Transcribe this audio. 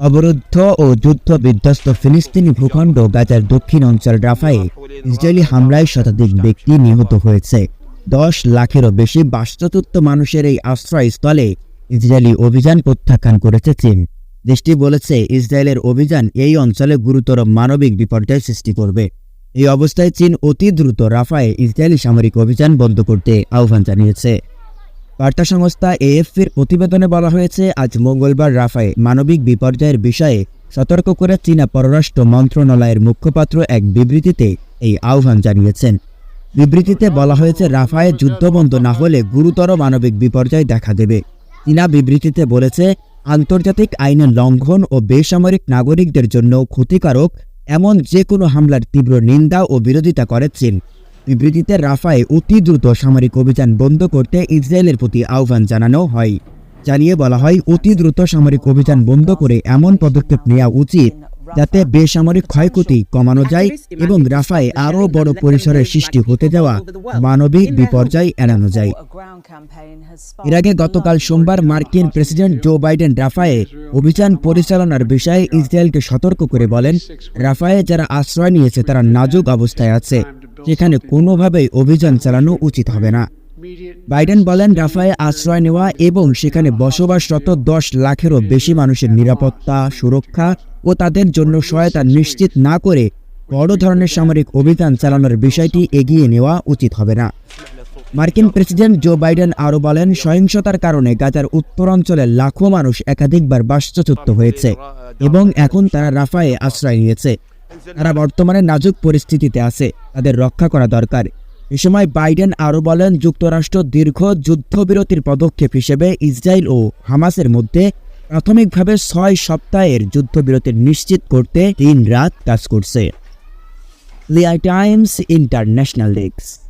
অবরুদ্ধ ও যুদ্ধ বিধ্বস্ত ফিলিস্তিনি ভূখণ্ড গাজার দক্ষিণ অঞ্চল রাফায়ে ইসরায়েলি হামলায় শতাধিক ব্যক্তি নিহত হয়েছে। দশ লাখেরও বেশি বাস্তুচ্যুত মানুষের এই আশ্রয়স্থলে ইসরায়েলি অভিযান প্রত্যাখ্যান করেছে চীন। দেশটি বলেছে, ইসরায়েলের অভিযান এই অঞ্চলে গুরুতর মানবিক বিপর্যয় সৃষ্টি করবে। এই অবস্থায় চীন অতি দ্রুত রাফায়ে ইসরায়েলি সামরিক অভিযান বন্ধ করতে আহ্বান জানিয়েছে। বার্তা সংস্থা এএফপির প্রতিবেদনে বলা হয়েছে, আজ মঙ্গলবার রাফায় মানবিক বিপর্যয়ের বিষয়ে সতর্ক করে চীনা পররাষ্ট্র মন্ত্রণালয়ের মুখপাত্র এক বিবৃতিতে এই আহ্বান জানিয়েছেন। বিবৃতিতে বলা হয়েছে, রাফায় যুদ্ধবন্ধ না হলে গুরুতর মানবিক বিপর্যয় দেখা দেবে। চীনা বিবৃতিতে বলেছে, আন্তর্জাতিক আইনের লঙ্ঘন ও বেসামরিক নাগরিকদের জন্য ক্ষতিকারক এমন যে কোনো হামলার তীব্র নিন্দা ও বিরোধিতা করে চীন। বিবৃতিতে রাফায় অতি দ্রুত সামরিক অভিযান বন্ধ করতে ইসরায়েলের প্রতি আহ্বান জানানো হয়। জানিয়ে বলা হয়, অতি দ্রুত সামরিক অভিযান বন্ধ করে এমন পদক্ষেপ নেওয়া উচিত যাতে বেসামরিক ক্ষয়ক্ষতি কমানো যায় এবং রাফায় আরও বড় পরিসরের সৃষ্টি হতে যাওয়া মানবিক বিপর্যয় এড়ানো যায়। এর আগে গতকাল সোমবার মার্কিন প্রেসিডেন্ট জো বাইডেন রাফায়ে অভিযান পরিচালনার বিষয়ে ইসরায়েলকে সতর্ক করে বলেন, রাফায়ে যারা আশ্রয় নিয়েছে তারা নাজুক অবস্থায় আছে। সেখানে কোনোভাবেই অভিযান চালানো উচিত হবে না। বাইডেন বলেন, রাফায়ে আশ্রয় নেওয়া এবং সেখানে বসবাসরত দশ লাখেরও বেশি মানুষের নিরাপত্তা, সুরক্ষা ও তাদের জন্য সহায়তা নিশ্চিত না করে বড় ধরনের সামরিক অভিযান চালানোর বিষয়টি এগিয়ে নেওয়া উচিত হবে না। মার্কিন প্রেসিডেন্ট জো বাইডেন আরও বলেন, সহিংসতার কারণে গাজার উত্তরাঞ্চলে লাখো মানুষ একাধিকবার বাস্তুচ্যুত হয়েছে এবং এখন তারা রাফায়ে আশ্রয় নিয়েছে। তারা বর্তমানে নাজুক পরিস্থিতিতে আছে, তাদের রক্ষা করা দরকার। এ সময় বাইডেন আরও বলেন, যুক্তরাষ্ট্র দীর্ঘ যুদ্ধবিরতির পদক্ষেপ হিসেবে ইসরায়েল ও হামাসের মধ্যে প্রাথমিকভাবে ছয় সপ্তাহের যুদ্ধবিরতি নিশ্চিত করতে দিন রাত কাজ করছে। লিয়া টাইমস ইন্টারন্যাশনাল ডেস্ক